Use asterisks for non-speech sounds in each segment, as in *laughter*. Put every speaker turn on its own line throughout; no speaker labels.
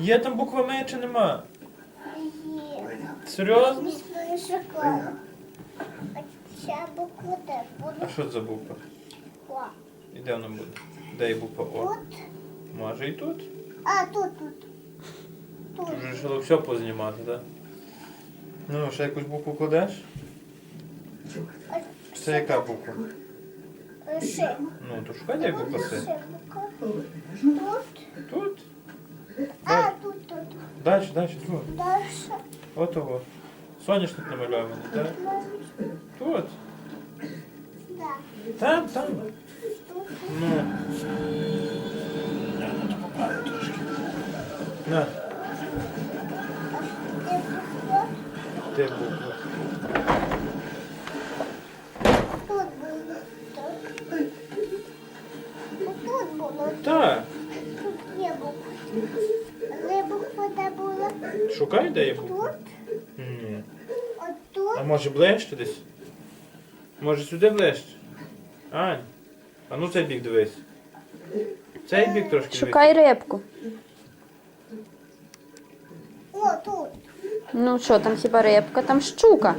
Є там буква М чи нема?
Є.
Серйозно?
А
що це за буква?
О.
І де вона буде? Де є буква О?
Тут.
Може і тут?
А, тут, тут. Тут.
Вже вирішила все познімати, так? Ну, ще якусь букву кладеш?
А
Це яка буква?
Ще.
Ну, то шукай, де буква С.
Тут.
Тут?
А, тут, тут.
Далі, далі, тут.
Дальше.
От ого. Соняшник намальований, так? Тут.
Да.
Там, там. Ну. Я трошки. На,
Де буква?
Де.
Тут.
Ні. А може ближче десь? Може сюди ближче? Ань. А ну цей бік дивись. Цей бік трошки дивись.
Шукай рибку.
О, тут.
Ну що, там хіба рибка, там щука.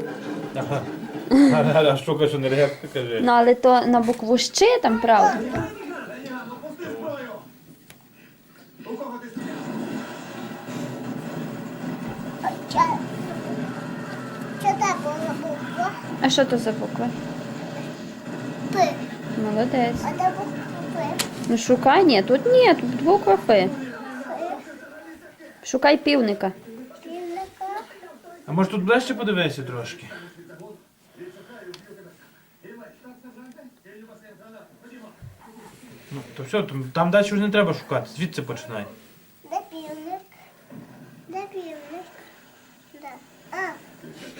Ага. *laughs* А, а штука, що не репка, каже.
Ну але то на букву щи там правда.
А Це, це де була буква?
А що то за буква?
П.
Молодець.
А де буква П?
Ну шукай, ні, тут ні, тут буква.
П.
Шукай півника.
Півника.
А може тут ближче подивися трошки? Ну, то все, там, там далі вже не треба шукати, звідси починай.
Де півник? Де півник? Де? А.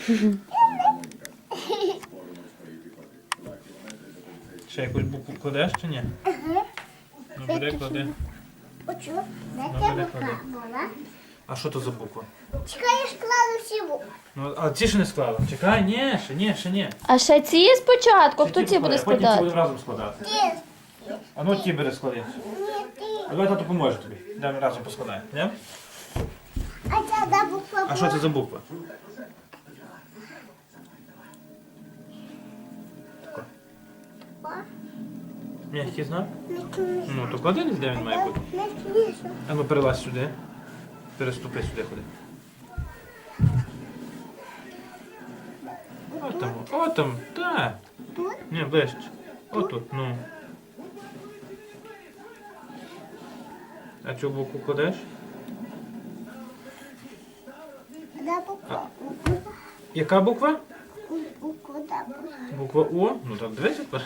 *laughs*
Ще якусь букву кладеш чи ні?
Ага.
Ну бери, клади.
Де
Ну, бери,
буква
клади.
була?
А що то за буква?
Чекай, я ж кладу всі букви.
Ну, а ці ще не склала. Чекай, ні, ще ні, ще ні.
А ще ці спочатку,
Ще
хто
ті
ці буде
поклади, Потім ці
складати?
будемо разом складати.
Ти.
А ну ті бери склади.
Ні, ти.
А давай тато поможе тобі. Давай разом поскладаємо. Ні?
А ця де буква?
А що це за буква? М'який знак? Ну, то клади десь, де він має бути. А ну перелазь сюди. Переступи сюди ходи. От там, от там, так.
Тут?
Ні, ближче. Отут, ну. А цю букву кладеш?
Де?
Яка буква?
Буква?
Буква О. Ну так дивись тепер.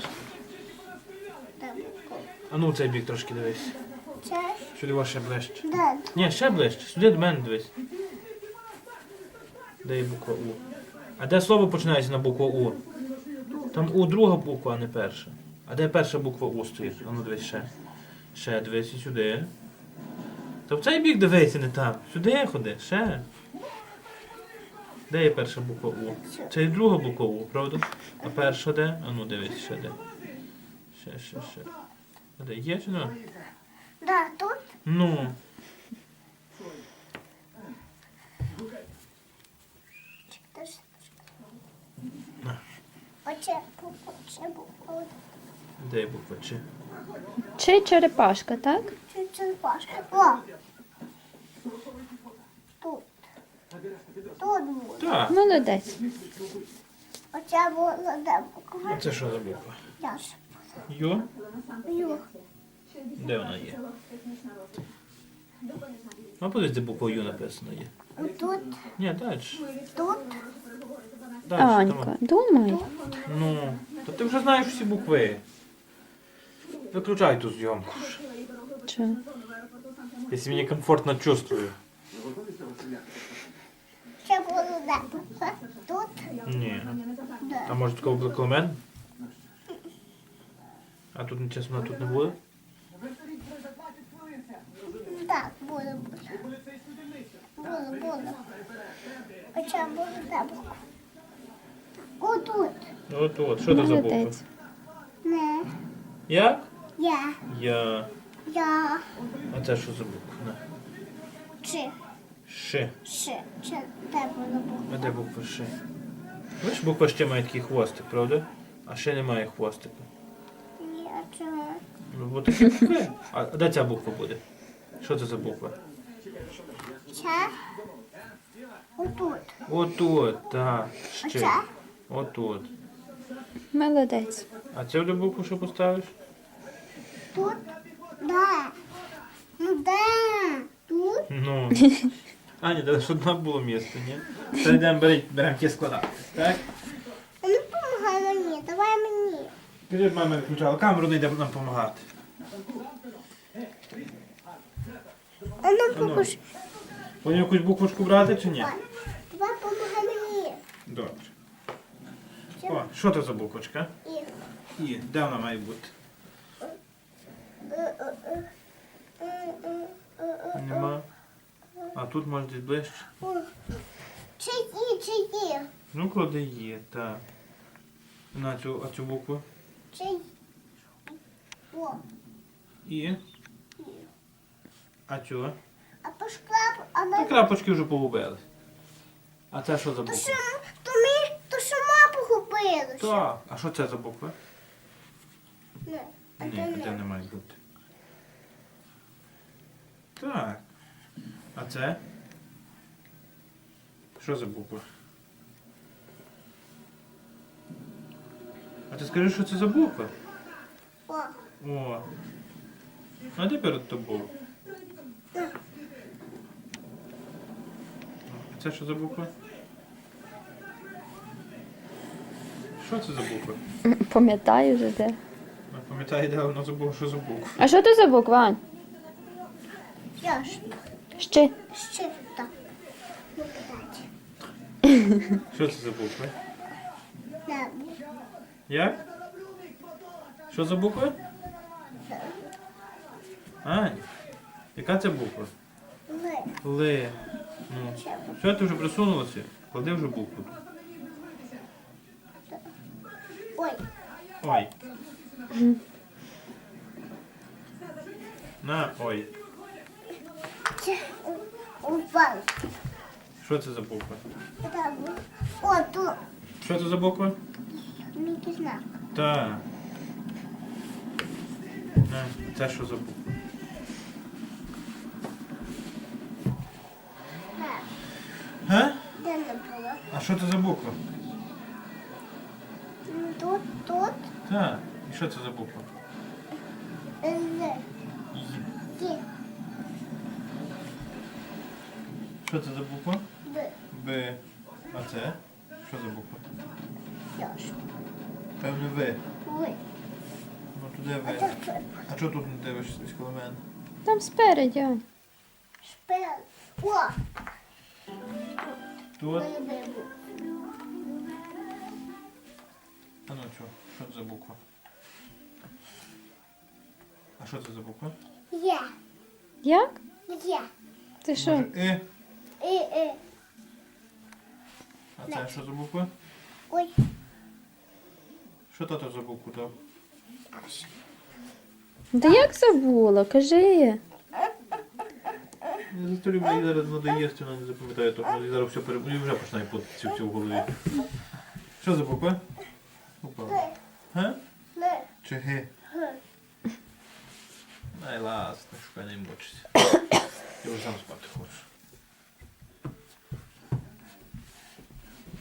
А ну цей бік трошки дивись. Сюди ваше ближче.
де?
Ні, ще ближче. Сюди до мене дивись. Де є буква У? А де слово починається на букву У? Там У друга буква, а не перша. А де перша буква У стоїть? А ну дивись ще. Ще дивись і сюди. Та в цей бік дивися, не там. Сюди ходи, ще. Де є перша буква У? Це і друга буква У, правда? А перша де? А ну дивись, ще де. Ще, ще, ще. Де є чи не?
Да, тут?
Ну.
Оце буква, це буква.
Де буква Ч?
Чи черепашка, так?
Це ваш. О! Тут. Тут буде.
Так.
Молодець.
Оце була де буква?
А це що за буква?
Я
Йо?
Ю.
Де вона є? Ну, подивись, де буква Ю написано є.
Отут.
Ні, далі.
Тут.
Далі.
Анька, думай.
Ну, то ти вже знаєш всі букви. Виключай ту зйомку. вже,
Що?
Якщо мені комфортно чувствую.
Це було? Тут.
Ні. А може такого мене? А тут чесно, вона тут не буде?
Так, було, було. Було, було. Оце було де буква? Отут.
От от, що це за буква?
Молодець.
Не.
Як?
Я.
Я.
Я.
А це що за буква? На.
Чи.
Ш.
Ще. Чи. Де буква?
А де буква Ш? Бачиш, буква ще має такий хвостик, правда? А ще немає хвостика. Ну, бо такі букви. А де ця буква буде? Що це за буква?
Ча. Отут.
Отут, так. Ще.
Оце?
Отут.
Молодець.
А цю де букву що поставиш?
Тут. Да. Ну да. Тут.
Ну. А, ні, де ж одна було місце, ні? Та йдемо беремо, беремо ті складати. Так?
Ну помагай мені, давай мені.
Скажи, мама виключала камеру, не йде нам допомагати.
А ну покажи.
Будемо якусь буквушку брати чи ні?
Давай помагай мені.
Добре. О, що це за буквочка?
і.
І, де вона має бути? Нема. А тут може десь ближче.
Чи і, чи і.
Ну, клади є, так. На цю, а цю букву.
Чи. О.
І. А цю?
А а
Та
на...
крапочки вже погубились. А це що за
То
буква?
що, то ми, то що ма погубилося.
Так. А що це за буква?
Не, а
Ні, це
не.
не має бути. Так. А це? Що за буква? А ти скажи, що це за буква?
О,
О. А де перед тобою? А це що за буква? Що це за буква?
Пам'ятаю вже де.
Пам'ятаю, де вона забула, що за буква.
А що це за буква? Ань?
я ж
Ще.
ще так. Ну.
Що це за буква?
Не,
Як? Що за буква? Ань, яка це буква?
ли.
Ли. Ну. Що ти вже присунулася? Клади вже букву.
Ой,
Ой. На, ой.
це упав.
Що це за буква?
О, тут
Що це за буква?
Мій знак.
Так. Це що за буква?
Е,
Га?
Де не було?
А що це за буква?
Тут, тут,
Так. І що це за буква?
е, ли.
Що це за буква?
би,
Б. А це? Що за буква?
я ж.
Певне В.
Ви.
Ну туди
А
В. А чого тут не дивишся коло мене?
Там спереді, Ань.
О,
Тут? А ну що? Що це за буква? А що це за буква?
Є,
Як?
є.
Ти що?
Може, И.
І, і.
А це що за буква?
Ой,
Що тато за букву дав?
Та як забула? Кажи.
Я за то люблю, зараз їсти, вона не запам'ятає того. І зараз все перебуде, вже починає путатися все в голові. Що за буква? Га? Чи Г?
г.
Ай, ласт, не шукай, не мучиться. Я вже сам спати хочу.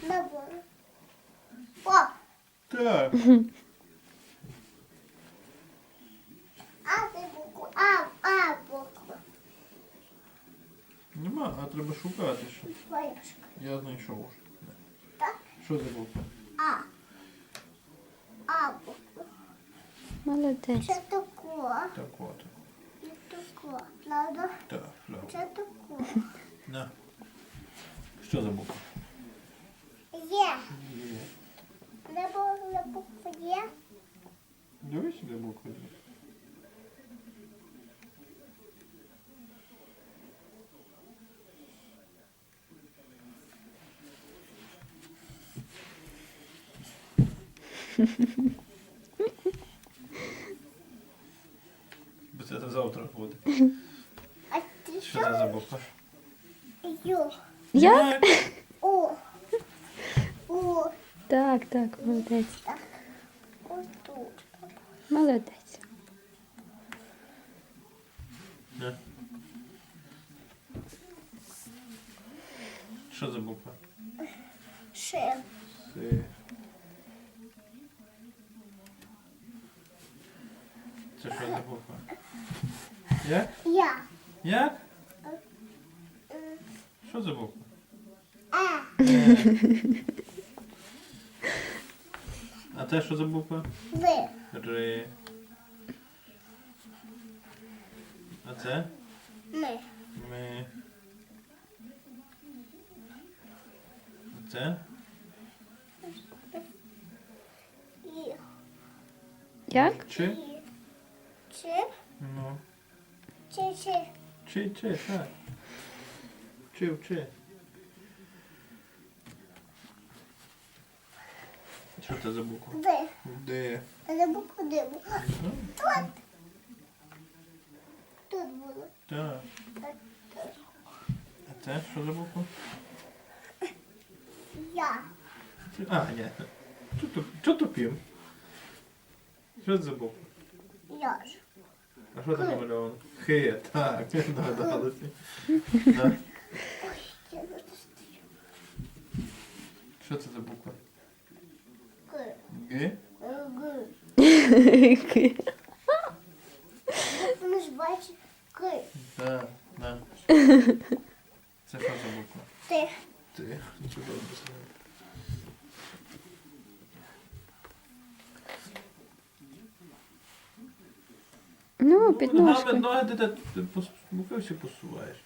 Не було.
Так.
а ти букву, а, а буква.
Нема, а треба шукати ще.
Твоя.
Я знайшов уже.
Так?
Що за буква?
А. А буква.
Молодець.
Це тако.
Так от.
Не тако. Надо.
Так, так.
Це тако.
На. Що за буква?
Є. Не було буква є.
Дивись, де буква є. Бо це завтра буде.
А ти
Що
що?
це за буква?
Ю.
Як?
О. О.
Так, так, молодець.
Отут.
Молодець.
Да. Що за буква? Си. Це що за буква? Як?
Я.
Як? Що за буква?
Е. *laughs*
А це що за буква?
Ви.
Ри. А це?
Ми.
Ми. А це?
І.
Як?
Чи?
І. Чи.
Ну.
Чи. Чи.
Чи, чи, так. Чи, чи. Що це за буква?
Ви.
Де?
Диву.
Ну,
Тут. Тут було.
так. А це що за буква?
Я.
А, ні. Що туп- Що це за буква?
Я ж.
А що там намальовано? Хи, так, догадалися. Да.
Я не достаю.
Що це за буква?
Ки.
Г?
Г. Вони ж бачать. Ки.
Так, да. Це що за буква?
Ти.
Ти. Чудово писав.
Ну,
Ногами,
підножка.
ноги ти, ти, ти пос- боки всі посуваєш.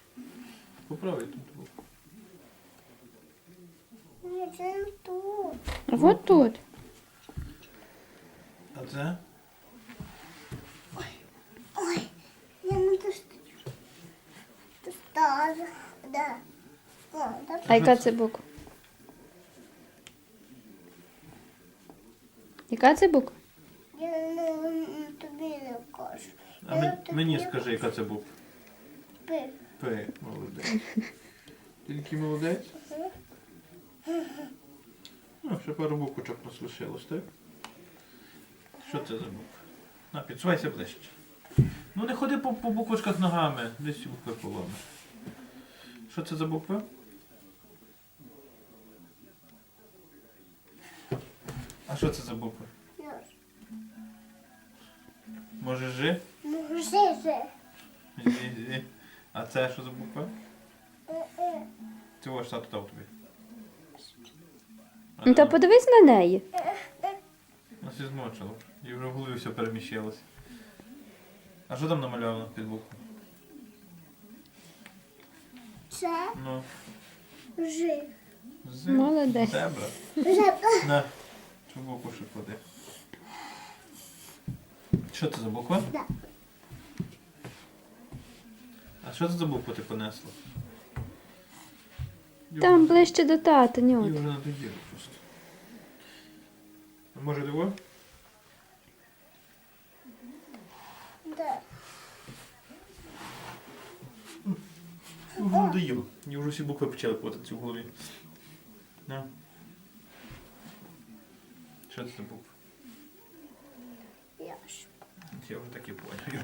Поправай тут букву.
Ні, це не тут.
Вот тут.
А це?
Ой, я не достаю. Достала. Да. О, да.
А яка це буква? Яка це буква?
Я не, не- тобі не кажу.
А
Я
мен- мені скажи, яка це буква.
Пи.
П. Молодець. Тільки молодець. Ну, ще пару буквочок нас лишилось, так? Що це за буква? На, підсувайся ближче. Ну не ходи по, по буквочках ногами, десь букви поломиш. Що це за буква? А що це за буква? Може жи?
Ну, вже, вже.
Зі, зі. А це що за буква? Цього ж тато дав тобі.
Ну то подивись на неї.
Нас і змочило. І вже в голові все переміщалося. А що там намальовано під буквою?
Це
Ну,
жи.
з...
Молодець.
Зебра. На. Цю букву ще клади. Що це за буква?
Да.
А що це за букву ти понесла?
Там ближче до тата,
І
нюд.
вже надоїло просто. А може диво?
Да.
Вже надоїло. Я вже всі букви почали платити в голові. На. Що це за буква?
Я ж.
Я вже так і понял.